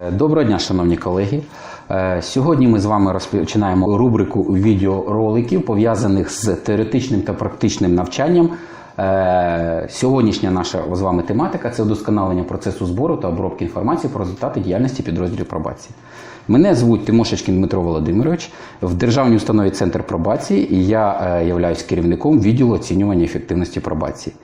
Доброго дня, шановні колеги. Е, Сьогодні ми з вами розпочинаємо рубрику відеороликів, пов'язаних з теоретичним та практичним навчанням. Е, Сьогоднішня наша з вами тематика це удосконалення процесу збору та обробки інформації про результати діяльності підрозділів пробації. Мене звуть Тимошечкін Дмитро Володимирович в державній установі Центр пробації, і я е, являюсь керівником відділу оцінювання ефективності пробації.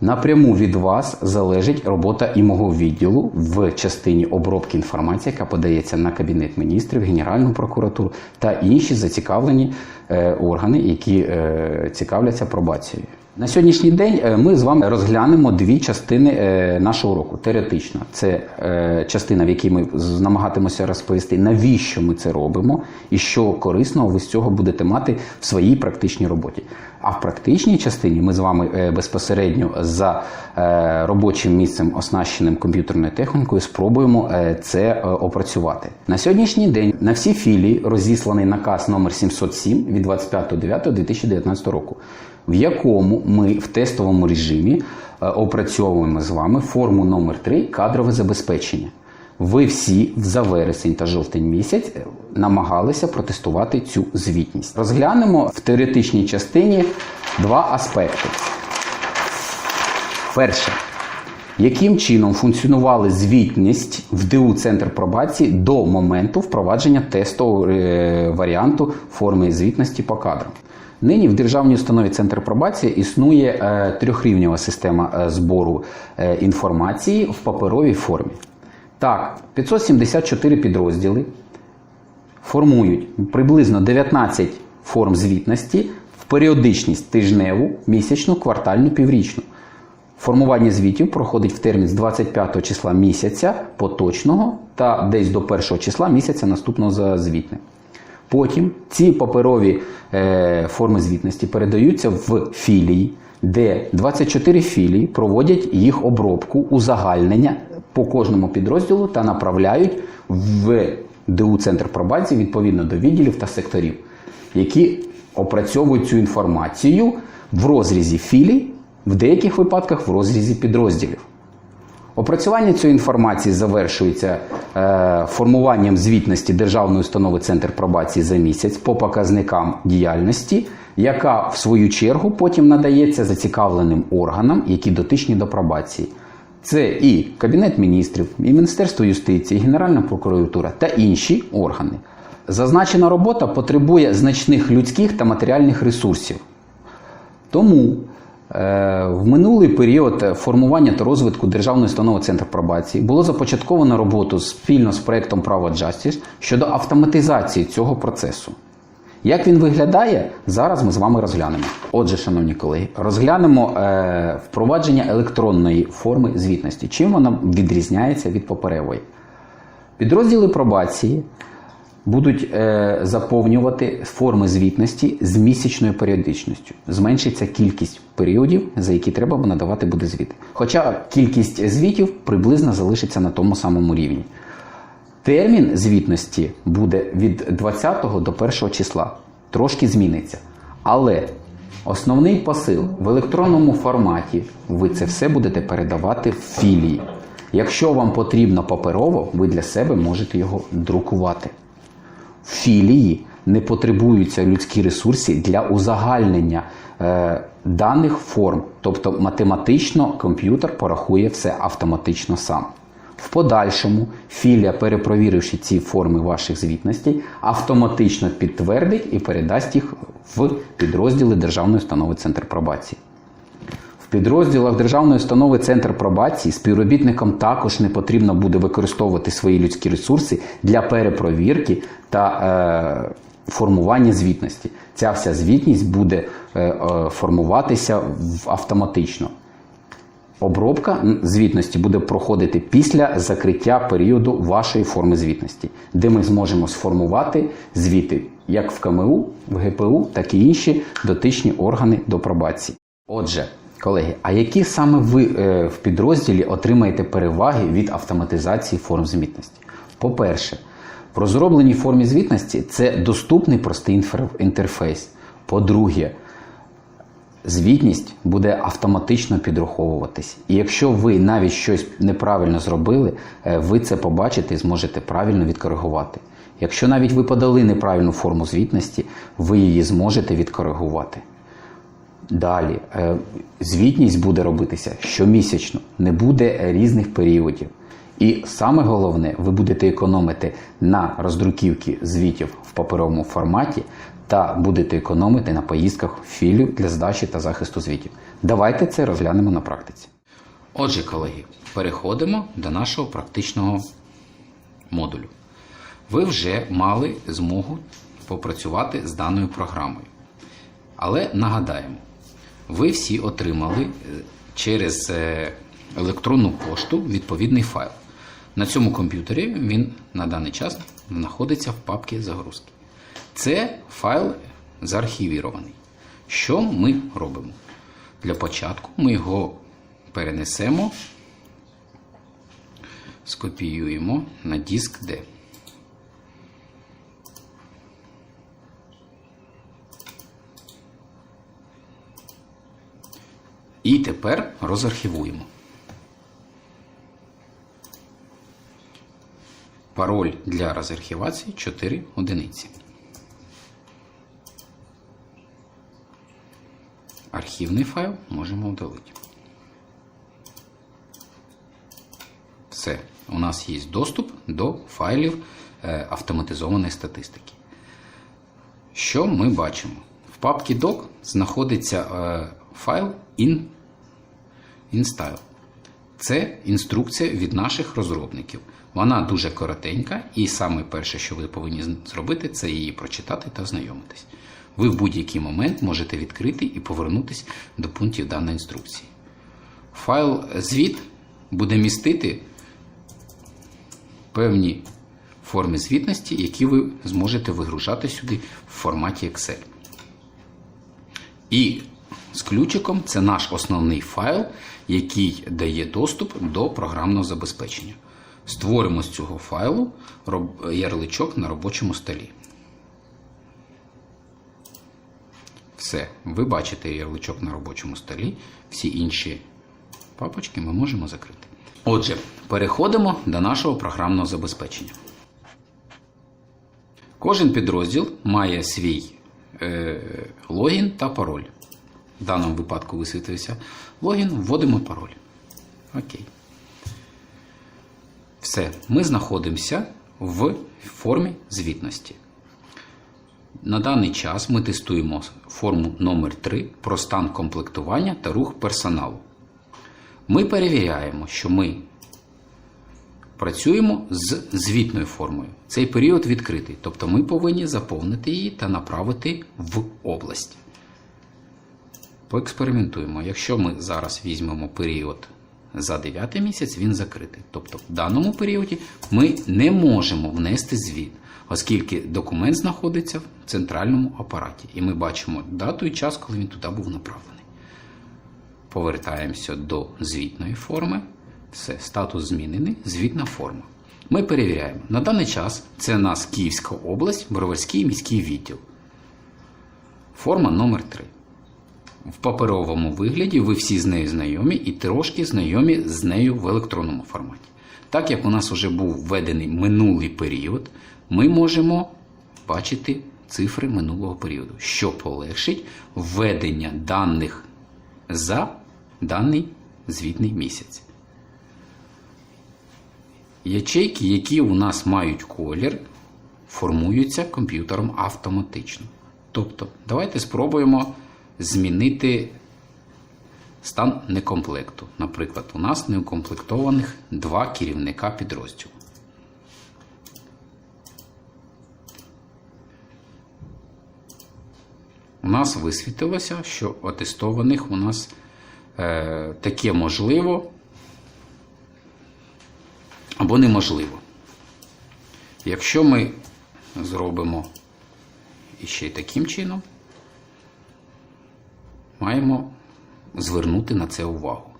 Напряму від вас залежить робота і мого відділу в частині обробки інформації, яка подається на Кабінет міністрів, Генеральну прокуратуру та інші зацікавлені е, органи, які е, цікавляться пробацією. На сьогоднішній день е, ми з вами розглянемо дві частини е, нашого уроку. Теоретично, це е, частина, в якій ми намагатимося розповісти, навіщо ми це робимо і що корисного ви з цього будете мати в своїй практичній роботі. А в практичній частині ми з вами безпосередньо за робочим місцем, оснащеним комп'ютерною технікою, спробуємо це опрацювати. На сьогоднішній день на всі філії розісланий наказ номер 707 від 25.09.2019 року, в якому ми в тестовому режимі е, опрацьовуємо з вами форму номер 3 кадрове забезпечення. Ви всі за вересень та жовтень місяць е, намагалися протестувати цю звітність. Розглянемо в теоретичній частині два аспекти. Перше. Яким чином функціонувала звітність в ДУ Центр пробації до моменту впровадження тестового е, варіанту форми звітності по кадрам? Нині в державній установі Центр пробації існує е, трьохрівнева система е, збору е, інформації в паперовій формі. Так, 574 підрозділи формують приблизно 19 форм звітності в періодичність тижневу, місячну, квартальну, піврічну. Формування звітів проходить в термін з 25 числа місяця поточного та десь до 1 числа місяця наступного за звітним. Потім ці паперові е, форми звітності передаються в філії, де 24 філії проводять їх обробку, узагальнення по кожному підрозділу та направляють в ДУ Центр пробації відповідно до відділів та секторів, які опрацьовують цю інформацію в розрізі філій, в деяких випадках в розрізі підрозділів. Опрацювання цієї інформації завершується е, формуванням звітності Державної установи Центр пробації за місяць по показникам діяльності, яка в свою чергу потім надається зацікавленим органам, які дотичні до пробації. Це і Кабінет міністрів, і Міністерство юстиції, і Генеральна прокуратура та інші органи. Зазначена робота потребує значних людських та матеріальних ресурсів. Тому в минулий період формування та розвитку Державної установи Центр пробації було започатковано роботу спільно з проектом Право Justice щодо автоматизації цього процесу. Як він виглядає, зараз ми з вами розглянемо. Отже, шановні колеги, розглянемо е, впровадження електронної форми звітності. Чим вона відрізняється від попередньої? Підрозділи пробації будуть е, заповнювати форми звітності з місячною періодичністю. Зменшиться кількість періодів, за які треба надавати буде звіти. Хоча кількість звітів приблизно залишиться на тому самому рівні. Термін звітності буде від 20 до 1 числа. Трошки зміниться. Але основний посил в електронному форматі ви це все будете передавати в філії. Якщо вам потрібно паперово, ви для себе можете його друкувати. Філії не потребуються людські ресурси для узагальнення е, даних форм. Тобто математично комп'ютер порахує все автоматично сам. В подальшому філія, перепровіривши ці форми ваших звітностей, автоматично підтвердить і передасть їх в підрозділи Державної установи Центр пробації. В підрозділах Державної установи Центр пробації співробітникам також не потрібно буде використовувати свої людські ресурси для перепровірки та е, формування звітності. Ця вся звітність буде е, е, формуватися автоматично. Обробка звітності буде проходити після закриття періоду вашої форми звітності, де ми зможемо сформувати звіти як в КМУ, в ГПУ, так і інші дотичні органи до пробації. Отже, колеги, а які саме ви е, в підрозділі отримаєте переваги від автоматизації форм звітності? По-перше, про зробленій формі звітності це доступний простий інтерфейс. По-друге, звітність буде автоматично підраховуватись. І якщо ви навіть щось неправильно зробили, е, ви це побачите і зможете правильно відкоригувати. Якщо навіть ви подали неправильну форму звітності, ви її зможете відкоригувати. Далі, е, звітність буде робитися щомісячно, не буде різних періодів. І саме головне, ви будете економити на роздруківці звітів в паперовому форматі та будете економити на поїздках в для здачі та захисту звітів. Давайте це розглянемо на практиці. Отже, колеги, переходимо до нашого практичного модулю. Ви вже мали змогу попрацювати з даною програмою. Але нагадаємо, ви всі отримали е, через е, електронну пошту відповідний файл. На цьому комп'ютері він на даний час знаходиться в папці загрузки. Це файл заархівірований. Що ми робимо? Для початку ми його перенесемо, скопіюємо на диск D. І тепер розархівуємо. Пароль для розархівації 4 одиниці. Архівний файл можемо удалити. Все. У нас є доступ до файлів е, автоматизованої статистики. Що ми бачимо? В папці doc знаходиться е, файл in, InStyle. Це інструкція від наших розробників. Вона дуже коротенька, і саме перше, що ви повинні зробити, це її прочитати та знайомитись. Ви в будь-який момент можете відкрити і повернутися до пунктів даної інструкції. Файл звіт буде містити певні форми звітності, які ви зможете вигружати сюди в форматі Excel. І з ключиком це наш основний файл, який дає доступ до програмного забезпечення. Створимо з цього файлу ярличок на робочому столі. Все, ви бачите ярличок на робочому столі. Всі інші папочки ми можемо закрити. Отже, переходимо до нашого програмного забезпечення. Кожен підрозділ має свій е, логін та пароль. В даному випадку висвітився логін, вводимо пароль. Окей. Все, ми знаходимося в формі звітності. На даний час ми тестуємо форму номер 3 про стан комплектування та рух персоналу. Ми перевіряємо, що ми працюємо з звітною формою. Цей період відкритий, тобто ми повинні заповнити її та направити в область. Поекспериментуємо. Якщо ми зараз візьмемо період за 9 місяць, він закритий. Тобто в даному періоді ми не можемо внести звіт, оскільки документ знаходиться в центральному апараті. І ми бачимо дату і час, коли він туди був направлений. Повертаємося до звітної форми. Все, статус змінений, звітна форма. Ми перевіряємо. На даний час це у нас Київська область, Броварський міський відділ. Форма номер 3 В паперовому вигляді ви всі з нею знайомі і трошки знайомі з нею в електронному форматі. Так як у нас вже був введений минулий період, ми можемо бачити цифри минулого періоду, що полегшить введення даних за даний звітний місяць. Ячейки, які у нас мають колір, формуються комп'ютером автоматично. Тобто, давайте спробуємо змінити стан некомплекту. Наприклад, у нас неукомплектованих два керівника підрозділу. У нас висвітилося, що атестованих у нас е, таке можливо або неможливо. Якщо ми зробимо іще й таким чином, маємо звернути на це увагу.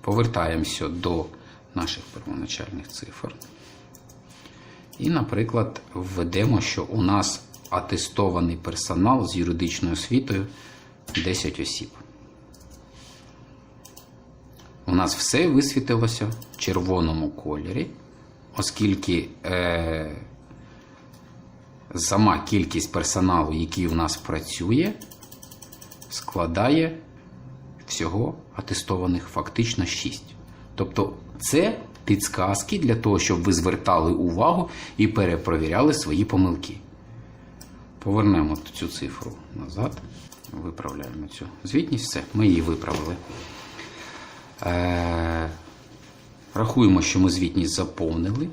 Повертаємося до наших первоначальних цифр. І, наприклад, введемо, що у нас атестований персонал з юридичною освітою 10 осіб. у нас все висвітилося в червоному кольорі, оскільки е, сама кількість персоналу, який у нас працює, складає всього атестованих фактично 6. Тобто це підсказки для того, щоб ви звертали увагу і перепровіряли свої помилки. Повернемо цю цифру назад. Виправляємо цю звітність. Все, ми її виправили. Е, рахуємо, що ми звітність заповнили.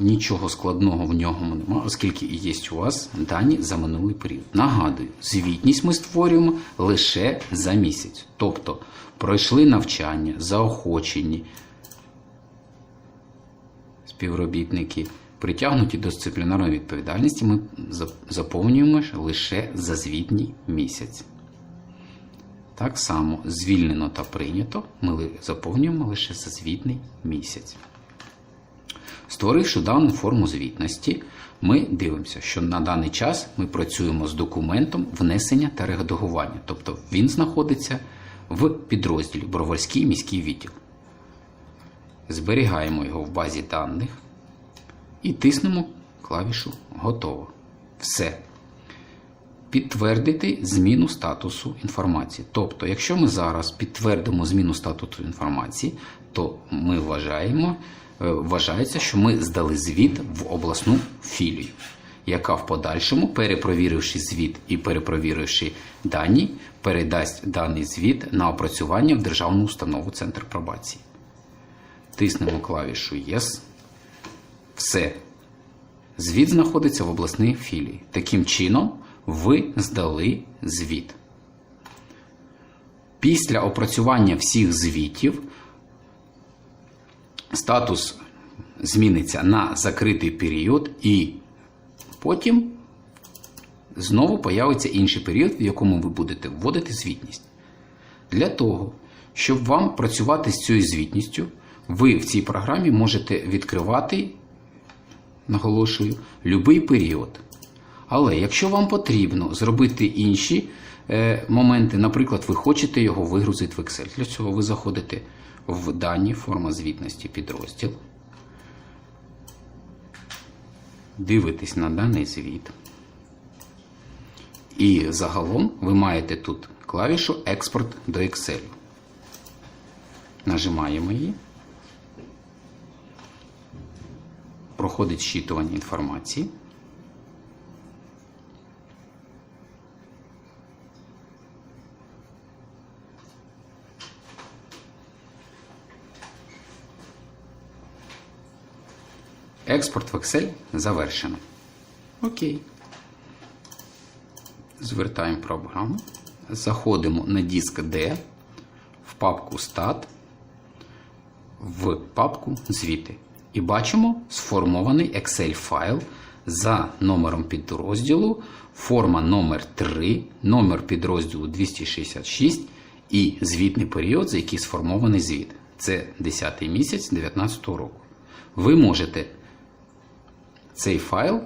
Нічого складного в ньому немає, оскільки і є у вас дані за минулий період. Нагадую, звітність ми створюємо лише за місяць. Тобто пройшли навчання, заохочені співробітники, притягнуті до дисциплінарної відповідальності, ми заповнюємо лише за звітній місяць. Так само звільнено та прийнято ми заповнюємо лише за звітний місяць. Створивши дану форму звітності, ми дивимося, що на даний час ми працюємо з документом внесення та редагування. Тобто він знаходиться в підрозділі Броварський міський відділ. Зберігаємо його в базі даних і тиснемо клавішу Готово. Все. Підтвердити зміну статусу інформації. Тобто, якщо ми зараз підтвердимо зміну статусу інформації, то ми вважаємо, вважається, що ми здали звіт в обласну філію, яка в подальшому, перепровіривши звіт і перепровіривши дані, передасть даний звіт на опрацювання в державну установу Центр пробації. Тиснемо клавішу Yes. Все. Звіт знаходиться в обласній філії. Таким чином, ви здали звіт. Після опрацювання всіх звітів статус зміниться на закритий період, і потім знову появиться інший період, в якому ви будете вводити звітність. Для того, щоб вам працювати з цією звітністю, ви в цій програмі можете відкривати, наголошую, будь-який період. Але якщо вам потрібно зробити інші е, моменти, наприклад, ви хочете його вигрузити в Excel, для цього ви заходите в дані форма звітності підрозділ, дивитесь на даний звіт. І загалом ви маєте тут клавішу Експорт до Excel. Нажимаємо її. Проходить щитування інформації. Експорт в Excel завершено. Окей. Звертаємо програму. Заходимо на диск D в папку Stat, в папку Звіти. І бачимо сформований Excel файл за номером підрозділу, форма номер 3, номер підрозділу 266 і звітний період, за який сформований звіт. Це 10 місяць 2019 року. Ви можете цей файл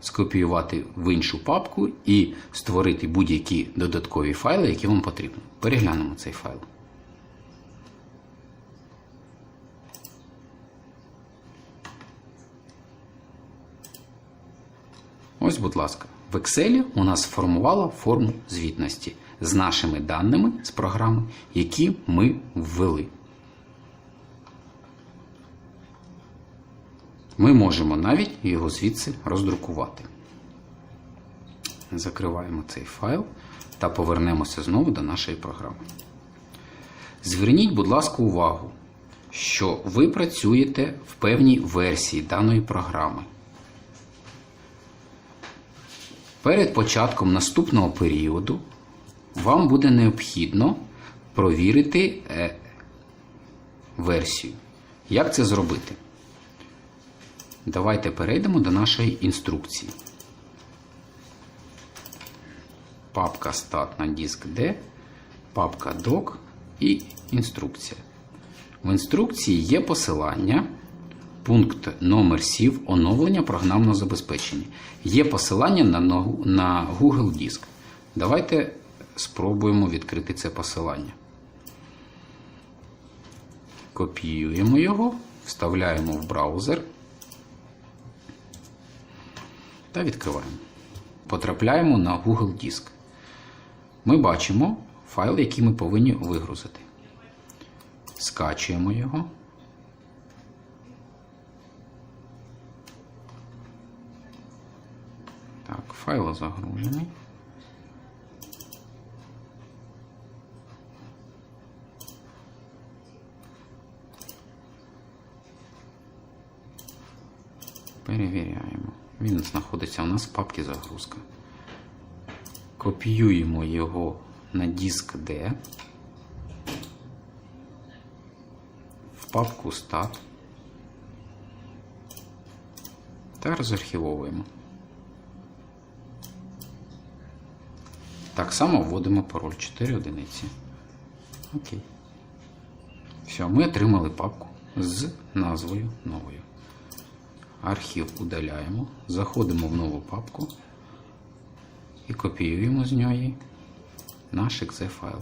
скопіювати в іншу папку і створити будь-які додаткові файли, які вам потрібні. Переглянемо цей файл. Ось, будь ласка, в Excel у нас сформувала форму звітності з нашими даними з програми, які ми ввели. Ми можемо навіть його звідси роздрукувати. Закриваємо цей файл та повернемося знову до нашої програми. Зверніть, будь ласка, увагу, що ви працюєте в певній версії даної програми. Перед початком наступного періоду вам буде необхідно провірити е, версію. Як це зробити? Давайте перейдемо до нашої інструкції. Папка Stat на диск D, папка Doc і інструкція. В інструкції є посилання, пункт номер 7 оновлення програмного забезпечення. Є посилання на Google Диск. Давайте спробуємо відкрити це посилання. Копіюємо його, вставляємо в браузер та відкриваємо. Потрапляємо на Google Диск. Ми бачимо файл, який ми повинні вигрузити. Скачуємо його. Так, файл загружений. Перевіряємо. Він знаходиться у нас в папці загрузка. Копіюємо його на диск D в папку Stat та розархівовуємо. Так само вводимо пароль 4 одиниці. Окей. Все, ми отримали папку з назвою новою. Архів удаляємо, заходимо в нову папку і копіюємо з нього наш exe файл.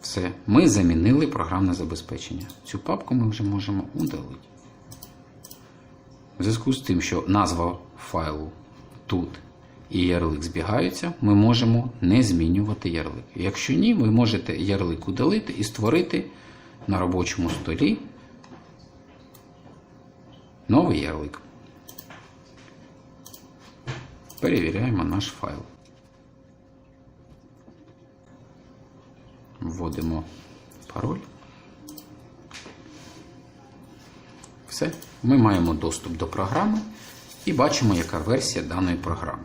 Все, ми замінили програмне забезпечення. Цю папку ми вже можемо удалити. В зв'язку з тим, що назва файлу тут і ярлик збігаються, ми можемо не змінювати ярлик. Якщо ні, ви можете ярлик удалити і створити на робочому столі новий ярлик. Перевіряємо наш файл. Вводимо пароль. Все. Ми маємо доступ до програми і бачимо, яка версія даної програми.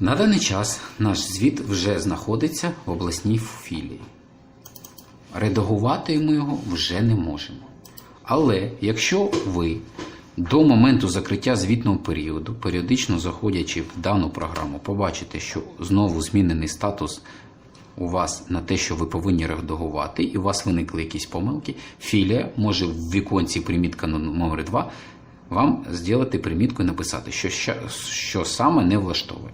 На даний час наш звіт вже знаходиться в обласній філії. Редагувати ми його вже не можемо. Але якщо ви до моменту закриття звітного періоду, періодично заходячи в дану програму, побачите, що знову змінений статус у вас на те, що ви повинні редагувати, і у вас виникли якісь помилки, філія може в віконці примітка номер 2 вам зробити примітку і написати, що, ща- що саме не влаштовує.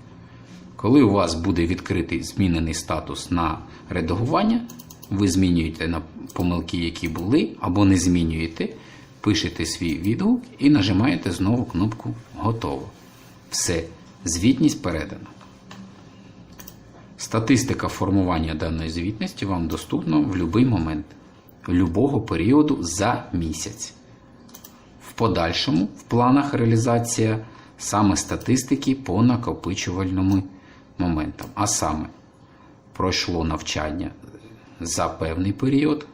Коли у вас буде відкритий змінений статус на редагування, ви змінюєте на помилки, які були, або не змінюєте, пишете свій відгук і нажимаєте знову кнопку Готово. Все, звітність передана. Статистика формування даної звітності вам доступна в будь-який момент, любого періоду за місяць. В подальшому в планах реалізація саме статистики по накопичувальному моментам. А саме, пройшло навчання за певний період,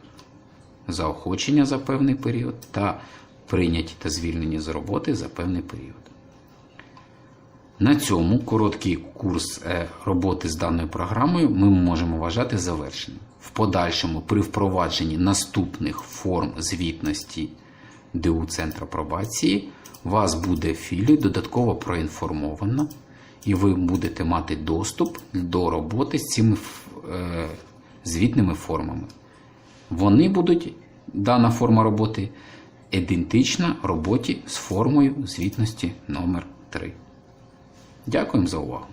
заохочення за певний період та прийняті та звільнені з роботи за певний період. На цьому короткий курс е, роботи з даною програмою ми можемо вважати завершеним. В подальшому, при впровадженні наступних форм звітності ДУ Центра пробації, вас буде філія додатково проінформовано, і ви будете мати доступ до роботи з цими е, звітними формами. Вони будуть, дана форма роботи, ідентична роботі з формою звітності номер 3 Дякуємо за увагу.